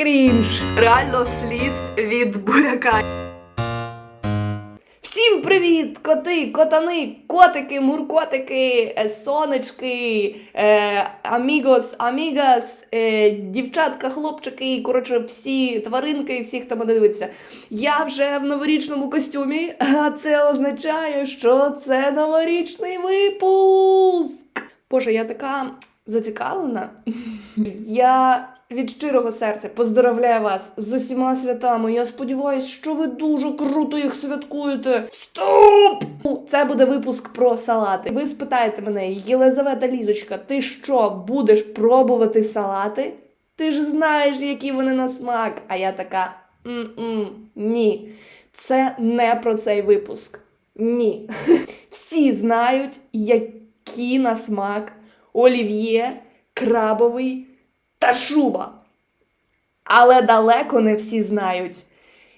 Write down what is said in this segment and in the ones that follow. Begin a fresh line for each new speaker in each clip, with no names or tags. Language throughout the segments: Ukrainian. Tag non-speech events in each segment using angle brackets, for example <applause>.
крінж. Реально слід від буряка. Всім привіт! Коти, котани, котики, муркотики, е, сонечки, е, амігос, амігас, е, дівчатка, хлопчики, коротше, всі тваринки всі, хто мене дивиться. Я вже в новорічному костюмі, а це означає, що це новорічний випуск. Боже, я така зацікавлена. <laughs> Я від щирого серця поздоровляю вас з усіма святами. Я сподіваюся, що ви дуже круто їх святкуєте. Стоп! Ну, Це буде випуск про салати. Ви спитаєте мене, Єлизавета Лізочка, ти що, будеш пробувати салати? Ти ж знаєш, які вони на смак. А я така: «М-м, ні, це не про цей випуск. Ні. <laughs> Всі знають, які на смак олів'є, крабовий шуба. Але далеко не всі знають,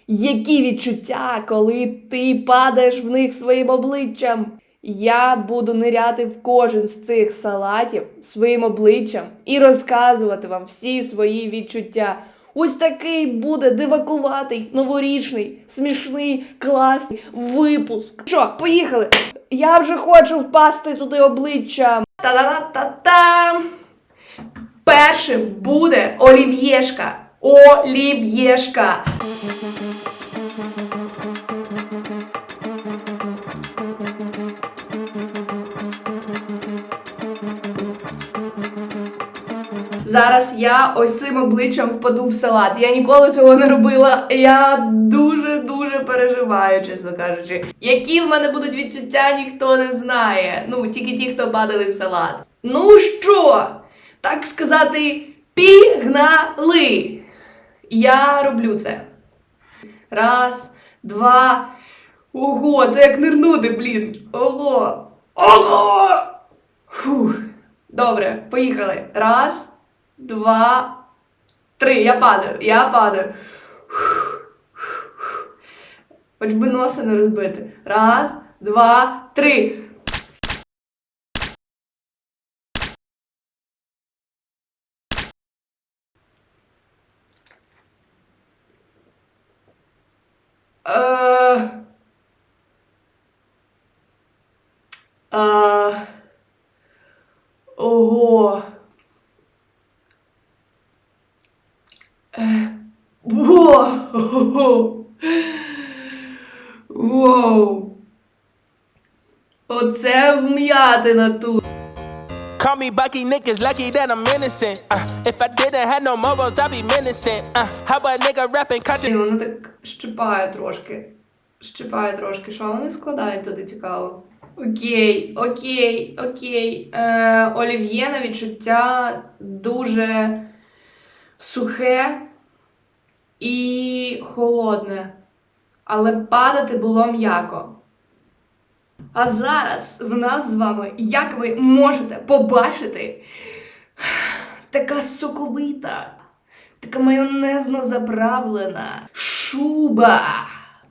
які відчуття, коли ти падаєш в них своїм обличчям. Я буду ниряти в кожен з цих салатів своїм обличчям і розказувати вам всі свої відчуття. Ось такий буде дивакуватий, новорічний, смішний, класний випуск. Що, поїхали? Я вже хочу впасти туди обличчям. Та-да-да-та-та! Першим буде олів'єшка. Олів'єшка. Зараз я ось цим обличчям впаду в салат. Я ніколи цього не робила. Я дуже дуже переживаю, чесно кажучи. Які в мене будуть відчуття, ніхто не знає. Ну, тільки ті, хто падали в салат. Ну що, так сказати, пігнали. Я роблю це. Раз, два. Ого, це як нирнути, блін. Ого. Ого! Фух. Добре, поїхали. Раз, два, три. Я падаю, я падаю. Хоч би носа не розбити. Раз, два, три. Е... Е... Ого. Е... Воу. Воу. Оце вм'ятина тут.
Call me Bucky niggas, lucky that I'm innocent. Uh, if I didn't have no morals, I'd be menacing. Uh, how a nigga rapping country?
Воно так щипає трошки. Щипає трошки. Що вони складають туди цікаво? Окей, окей, окей. Е, олів'є на відчуття дуже сухе і холодне. Але падати було м'яко. А зараз в нас з вами, як ви можете побачити, така соковита, така майонезно заправлена шуба.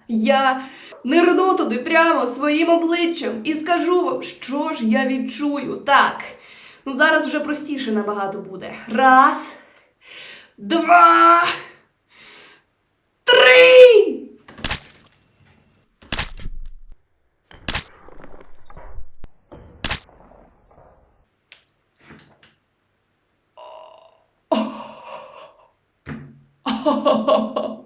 Я нирну туди прямо своїм обличчям і скажу вам, що ж я відчую. Так. Ну зараз вже простіше набагато буде. Раз, два, три. Ммм, <laughs>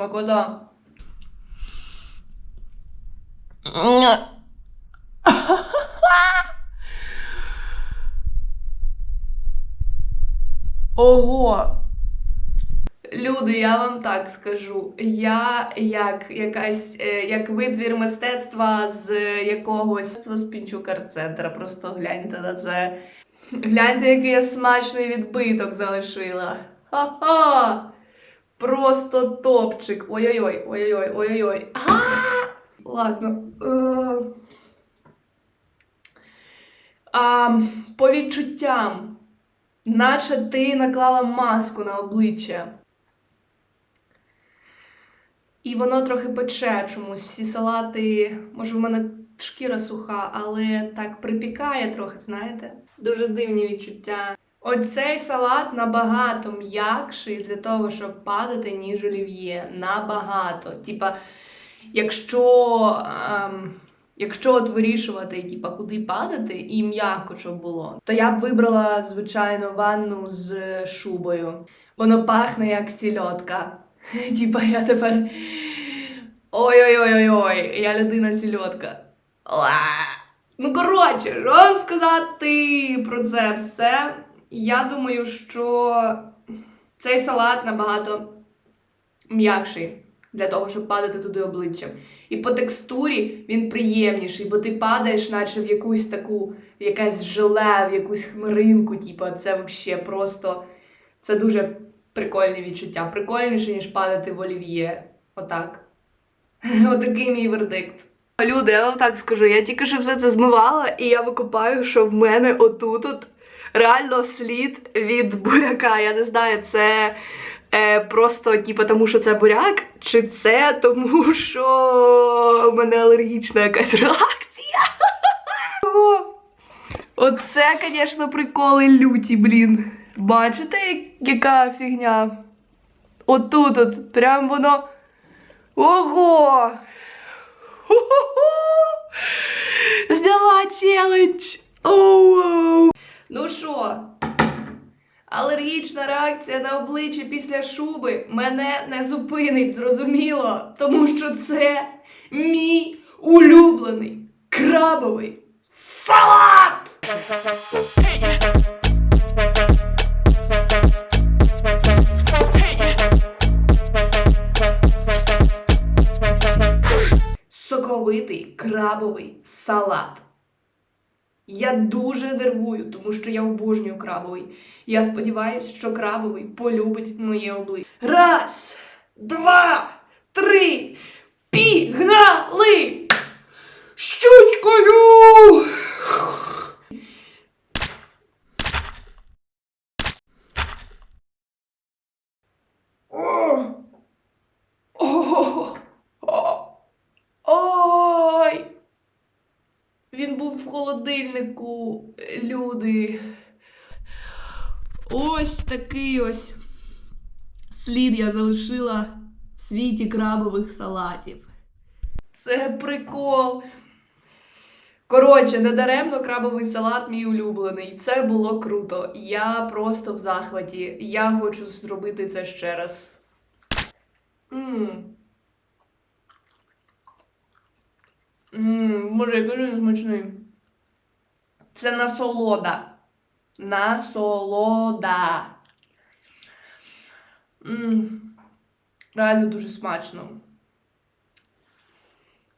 макода. Ого. Люди, я вам так скажу. Я як якась е, як витвір мистецтва з якогось з Пінчук центра. Просто гляньте на це. Гляньте, який я смачний відбиток залишила. Ха-ха! Просто топчик. Ой-ой-ой, ой-ой-ой, ой-ой-ой. Ладно. Е. А, по відчуттям, наче ти наклала маску на обличчя. І воно трохи пече чомусь. Всі салати, може, в мене шкіра суха, але так припікає трохи, знаєте? Дуже дивні відчуття. Оцей салат набагато м'якший для того, щоб падати, ніж олів'є. Набагато. Типа, якщо, ем, якщо от вирішувати, типа, куди падати, і м'яко щоб було, то я б вибрала, звичайно, ванну з шубою. Воно пахне як сільотка. <laughs> Типа, я тепер. Ой-ой-ой-ой-ой, я людина сільотка. Ну, коротше, що вам сказати про це все? Я думаю, що цей салат набагато м'якший для того, щоб падати туди обличчям. І по текстурі він приємніший, бо ти падаєш, наче в якусь таку, в якесь желе, в якусь хмаринку. Типу, це взагалі просто це дуже прикольне відчуття. Прикольніше, ніж падати в олів'є. Отак. <laughs> Отакий мій вердикт. Люди, я вам так скажу, я тільки що все це змивала, і я викупаю, що в мене отут от реально слід від буряка. Я не знаю, це е, просто типу, тому, що це буряк, чи це тому, що в мене алергічна якась реакція. Оце, звісно, приколи люті, блін. Бачите, яка фігня? Отут, от, прям воно. Ого! Ху-ху-ху! Зняла челендж! Оу! Ну що? Алергічна реакція на обличчя після шуби мене не зупинить, зрозуміло, тому що це мій улюблений крабовий салат! Соковитий крабовий салат. Я дуже нервую, тому що я обожнюю крабовий. Я сподіваюся, що крабовий полюбить моє обличчя. Раз, два, три. Пігнали! Щучкою! О! О! О! Ой! Він був в холодильнику, люди. Ось такий ось слід я залишила в світі крабових салатів. Це прикол. Коротше, недаремно крабовий салат мій улюблений. Це було круто. Я просто в захваті. Я хочу зробити це ще раз. Мм. Ммм, може, який він смачний. Це насолода. Насолода. Ммм. Реально дуже смачно.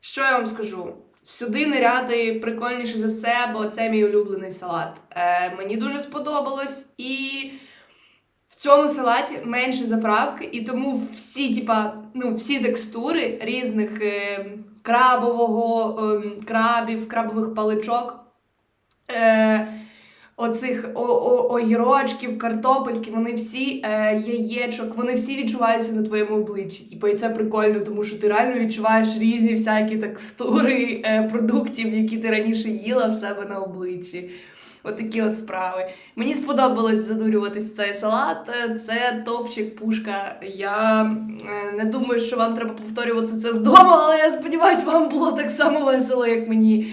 Що я вам скажу? Сюди ниряти прикольніше за все, бо це мій улюблений салат. Е, мені дуже сподобалось і. В цьому салаті менше заправки, і тому всі, типа, ну, всі текстури різних е, крабового, е, крабів, крабових паличок, е, оцих огірочків, картопельки, вони всі е, яєчок, вони всі відчуваються на твоєму обличчі. Типа, і це прикольно, тому що ти реально відчуваєш різні всякі текстури е, продуктів, які ти раніше їла в себе на обличчі. Отакі от справи. Мені сподобалось задурюватись цей салат. Е, Це топчик пушка. Я е, не думаю, що вам треба повторювати це вдома, але я сподіваюся, вам було так само весело, як мені.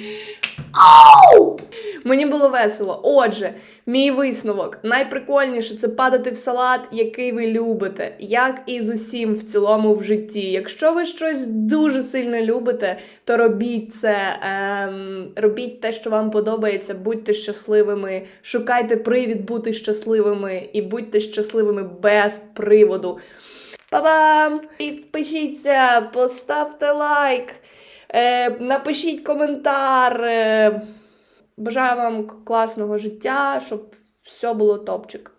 Мені було весело. Отже, мій висновок. Найприкольніше це падати в салат, який ви любите, як і з усім в цілому в житті. Якщо ви щось дуже сильно любите, то робіть це, ем, робіть те, що вам подобається, будьте щасливими, шукайте привід бути щасливими і будьте щасливими без приводу. Па-бам! Підпишіться, поставте лайк, напишіть коментар. Е, бажаю вам класного життя, щоб все було топчик.